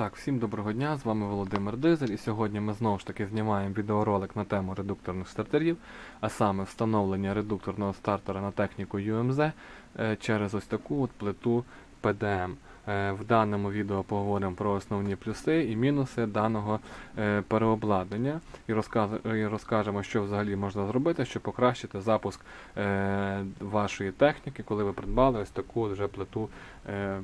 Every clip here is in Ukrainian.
Так, всім доброго дня, з вами Володимир Дизель, і сьогодні ми знову ж таки знімаємо відеоролик на тему редукторних стартерів, а саме встановлення редукторного стартера на техніку UMZ е, через ось таку от плиту PDM. Е, В даному відео поговоримо про основні плюси і мінуси даного е, переобладнання і, розкажемо, що взагалі можна зробити, щоб покращити запуск вашої техніки, коли ви придбали ось таку вже плиту. Е,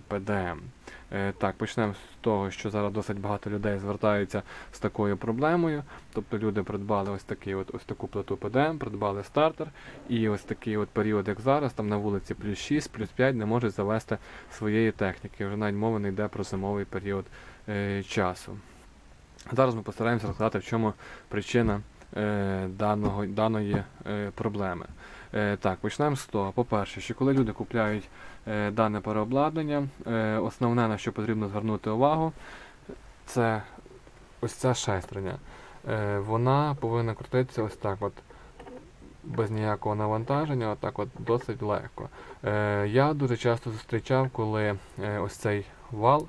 Так, почнемо з того, що зараз досить багато людей звертаються з такою проблемою. Тобто люди придбали ось такий от ось таку плиту ПДМ, придбали стартер, і ось такий от період, як зараз, там на вулиці плюс 6, плюс 5 не можуть завести своєї техніки. Вже навіть мова не йде про зимовий період е, часу. Зараз ми постараємося розказати, в чому причина е, даного, даної е, проблеми. Е, так, почнемо з того. По-перше, що коли люди купляють е, дане переобладнання, е, основне на що потрібно звернути увагу, це ось ця шестерня. Е, вона повинна крутитися ось так, от, без ніякого навантаження, отак от досить легко. Е, я дуже часто зустрічав, коли е, ось цей вал,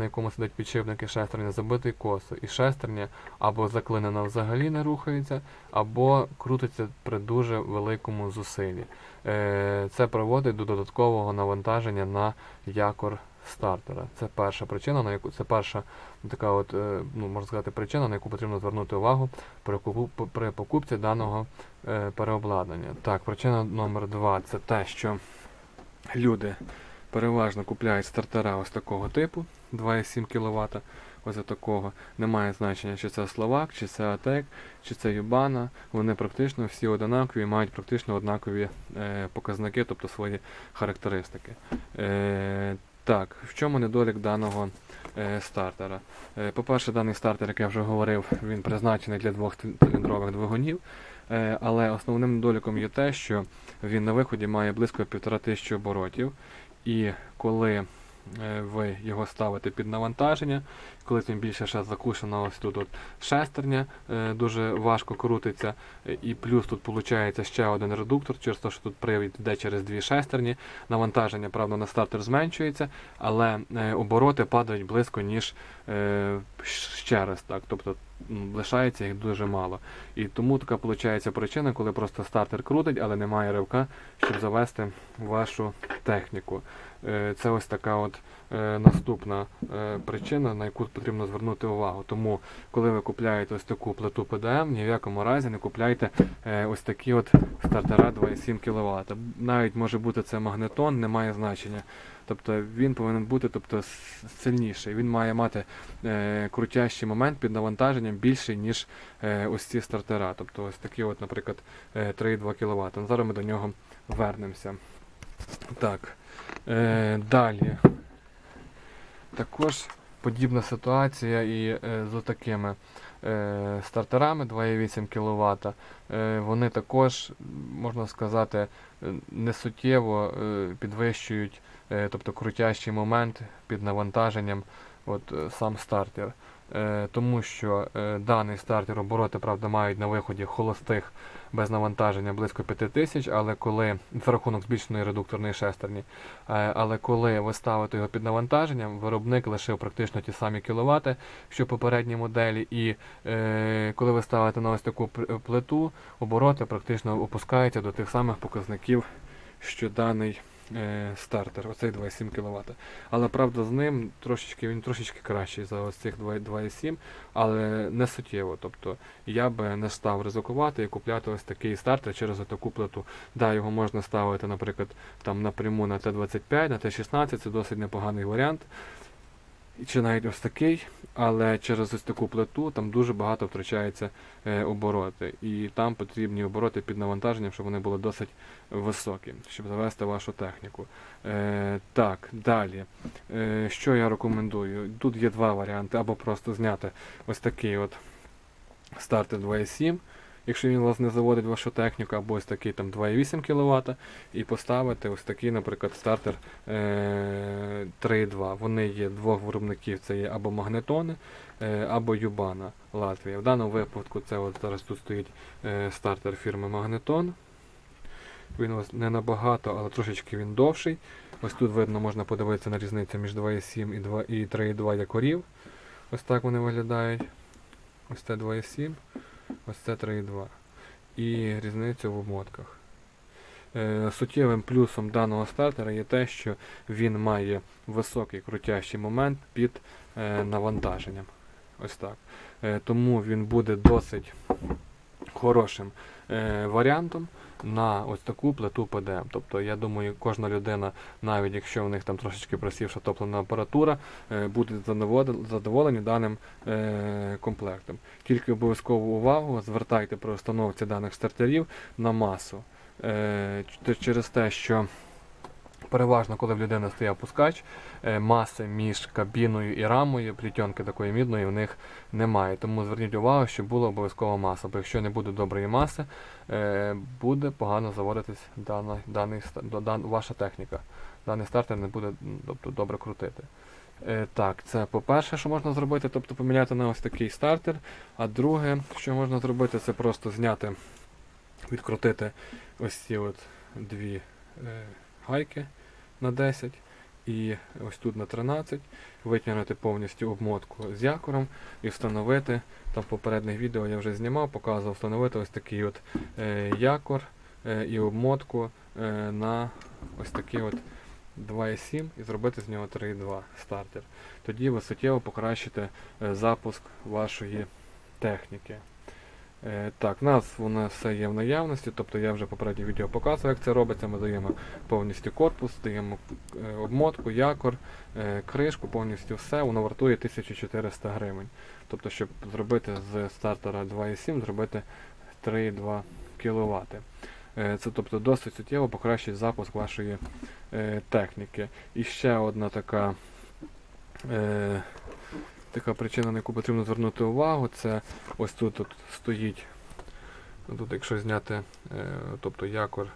на якому сидять підшипники шестерня, забитий косо, і шестерня або заклинена взагалі не рухається, або крутиться при дуже великому зусиллі. Е, Це приводить до додаткового навантаження на якор стартера. Це перша причина, на яку це перша така, от е, ну можна сказати, причина, на яку потрібно звернути увагу при при покупці даного е, переобладнання. Так, причина номер два це те, що люди переважно купляють стартера ось такого типу 2,7 кВт. Ось такого. Немає значення, чи це Словак, чи це Атек, чи це Юбана. Вони практично всі однакові, мають практично однакові е, показники, тобто свої характеристики. Е, так, в чому недолік даного е, стартера? Е, по-перше, даний стартер, як я вже говорив, він призначений для двохциліндрових двигунів. Е, але основним недоліком є те, що він на виході має близько 1500 оборотів. І коли е, ви його ставите під навантаження, коли тим більше ще закушена ось тут от шестерня, е, дуже важко крутиться, е, і плюс тут виходить ще один редуктор, через те, що тут привід йде через дві шестерні. Навантаження, правда, на стартер зменшується, але обороти падають близько, ніж ще раз. Так, тобто лишається їх дуже мало. І тому така виходить причина, коли просто стартер крутить, але немає ривка, щоб завести вашу техніку. Е, Це ось така от е, наступна е, причина, на яку потрібно звернути увагу. Тому, коли ви купляєте ось таку плиту ПДМ, ні в якому разі не купляйте ось такі от стартера 2,7 кВт. Навіть може бути це магнетон, не має значення. Тобто він повинен бути тобто, сильніший. Він має мати е, крутящий момент під навантаженням більший, ніж е, ось ці стартера. Тобто ось такі, от, наприклад, е, 3,2 кВт. Ну, Зараз ми до нього вернемося. Так. Е, далі. Також подібна ситуація і е, з такими е, стартерами 2,8 кВт. Е, вони також, можна сказати, несуттєво підвищують, тобто крутящий момент під навантаженням от, сам стартер. Е, тому що е, даний стартер обороти, правда, мають на виході холостих без навантаження близько 5000, але коли за рахунок збільшеної редукторної шестерні, е, але коли ви ставите його під навантаженням, виробник лишив практично ті самі кіловати, що попередні моделі, і коли ви ставите на ось таку плиту, обороти практично опускаються до тих самих показників, що даний е, стартер, оцей 2,7 кВт. Але правда з ним трошечки він трошечки кращий за ось цих 2,7, але не суттєво. Тобто я би не став ризикувати і купляти ось такий стартер через таку плиту. Да, його можна ставити, наприклад, там напряму на Т-25, на Т-16, це досить непоганий варіант. Чи навіть ось такий, але через ось таку плиту там дуже багато втрачається е, обороти. І там потрібні обороти під навантаженням, щоб вони були досить високі, щоб завести вашу техніку. Е, так, далі. Е, що я рекомендую? Тут є два варіанти, або просто зняти ось такий от стартер 2.7, якщо він вас не заводить вашу техніку, або ось такий там 2,8 кВт, і поставити ось такий, наприклад, стартер е, 3.2. Вони є двох виробників, це є або магнетони, е, або Юбана Латвія. В даному випадку це от зараз тут стоїть е, стартер фірми Магнетон. Він ось не набагато, але трошечки він довший. Ось тут видно, можна подивитися на різницю між 2,7 і 2 і 3,2 якорів. Ось так вони виглядають. Ось це 2,7, ось це 3,2. І різницю в обмотках. Е, суттєвим плюсом даного стартера є те, що він має високий крутящий момент під е, навантаженням. Ось так. Е, тому він буде досить хорошим е, варіантом на ось таку плиту ПДМ. Тобто, я думаю, кожна людина, навіть якщо в них там трошечки просівша топлена апаратура, е, буде задоволені даним е, комплектом. Тільки обов'язкову увагу звертайте при установці даних стартерів на масу. Е, через те, що переважно, коли в людини стоїть пускач, е, маси між кабіною і рамою, плітьонки такої мідної в них немає. Тому зверніть увагу, щоб була обов'язкова маса. Бо якщо не буде доброї маси, е, буде погано заводитись дана, даний, дан, ваша техніка. Даний стартер не буде тобто, добре крутити. Е, так, це по-перше, що можна зробити, тобто поміняти на ось такий стартер. А друге, що можна зробити, це просто зняти, відкрутити ось ці от дві гайки на 10 і ось тут на 13, витягнути повністю обмотку з якором і встановити. Там в попередніх відео я вже знімав, показував встановити ось такий от е, якор е, і обмотку е, на ось такий от 2,7 і зробити з нього 3,2 стартер. Тоді ви суттєво покращите запуск вашої техніки. Е, так, у нас воно все є в наявності, тобто я вже попереднє відео показував, як це робиться. Ми даємо повністю корпус, даємо е, обмотку, якор, е, кришку, повністю все, воно вартує 1400 гривень. Тобто, щоб зробити з стартера 2,7, зробити 3,2 кВт. Це тобто досить суттєво покращить запуск вашої техніки. І ще одна така, така причина, на яку потрібно звернути увагу, це ось тут от стоїть, тут якщо зняти е, тобто якор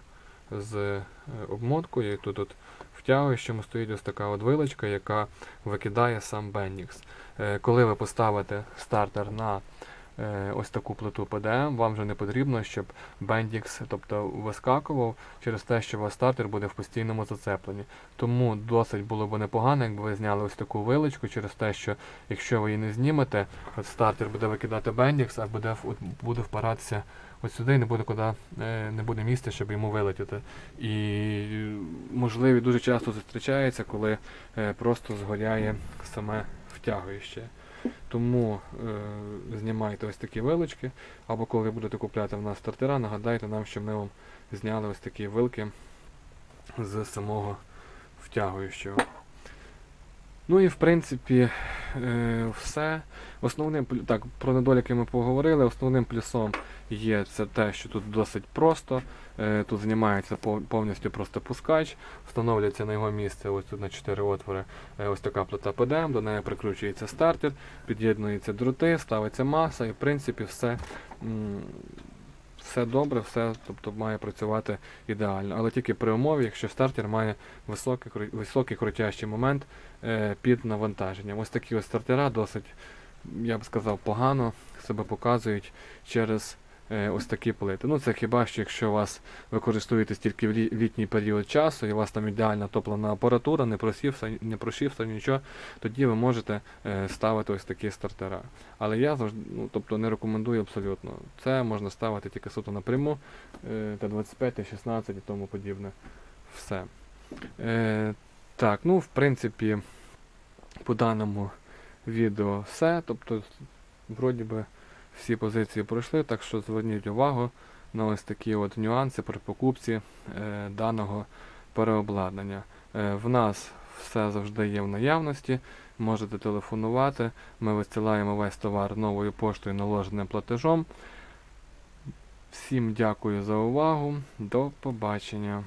з е, обмоткою, і тут от втягуючому стоїть ось така от вилочка, яка викидає сам Беннікс. Е, коли ви поставите стартер на ось таку плиту PDM, вам вже не потрібно, щоб Bendix тобто, вискакував через те, що у вас стартер буде в постійному зацепленні. Тому досить було б непогано, якби ви зняли ось таку вилочку через те, що якщо ви її не знімете, от стартер буде викидати Bendix, а буде, буде впиратися от сюди і не буде куди, е, не буде місця, щоб йому вилетіти. І е, можливі дуже часто зустрічається, коли е, просто згоряє саме втягуюче. Тому е, знімайте ось такі вилочки, або коли будете купляти в нас стартера, нагадайте нам, що ми вам зняли ось такі вилки з самого втягуючого. Ну і в принципі е, все. Основним так, про недоліки ми поговорили. Основним плюсом є це те, що тут досить просто. Е, тут знімається повністю просто пускач, встановлюється на його місце ось тут на 4 отвори е, ось така плита ПДМ, до неї прикручується стартер, під'єднуються дроти, ставиться маса і в принципі все. Все добре, все тобто, має працювати ідеально. Але тільки при умові, якщо стартер має високий, високий крутящий момент е, під навантаженням. Ось такі ось стартера досить, я б сказав, погано себе показують через ось такі плити. Ну це хіба що якщо вас ви користуєтесь тільки в літній період часу, і у вас там ідеальна топлена апаратура, не просівся, не прошився нічого, тоді ви можете е, ставити ось такі стартера. Але я завжди ну, тобто не рекомендую абсолютно. Це можна ставити тільки суто напряму, е, Т25, Т16 і тому подібне. Все. Е, так, ну в принципі, по даному відео все. Тобто, вроді би, всі позиції пройшли, так що зверніть увагу на ось такі от нюанси при покупці е, даного переобладнання. Е, в нас все завжди є в наявності. Можете телефонувати. Ми висилаємо весь товар новою поштою наложеним платежом. Всім дякую за увагу. До побачення.